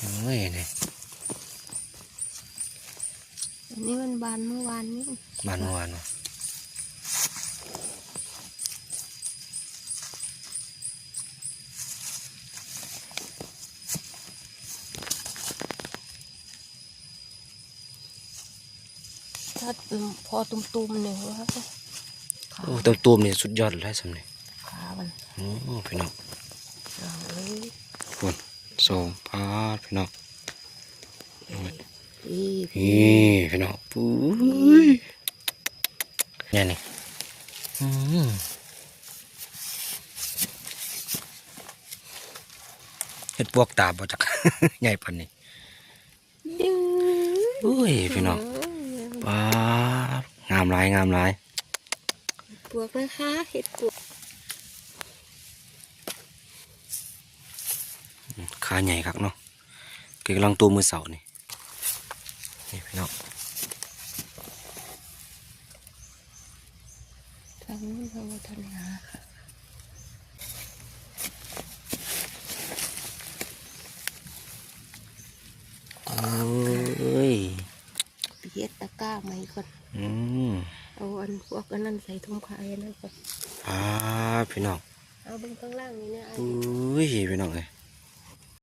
เอ้ยนี่อันนี้มันบานเมื่อวานนี้บ้านเมื่อวานวะถ้าพอตุ่มๆเนี่ยว่าขาโอ้ตัวตูมนี่สุดยอดเลยสำนี่ขามันโอ้พี่น้องเอาเลยคนสองพาด พี่น้องพี่นี่พี่น้องปุ้ยเนี่ยนี่อืมเฮ็ดพวกตาบ่จักใหญ่ปานนี้ดึงอุ้ยพี่น้องปาดงามหลายงามหลายปวกนะคะเห็ดปวกขาใหญ่คักเนาะ กกำลังตัวมือเสานี่นี่พี่น้องทางนู้นทางวัฒนาค่ะเอ้ยไปเฮ็ดตะกร้าไหมก่อนอืมเอาอันพวกอันนั้นใส่ถุงขายนะก่อนปาพี่น้องเอาเบิ่งข้างล่างนี่นะอุ้ยพี่น้องเอ้ย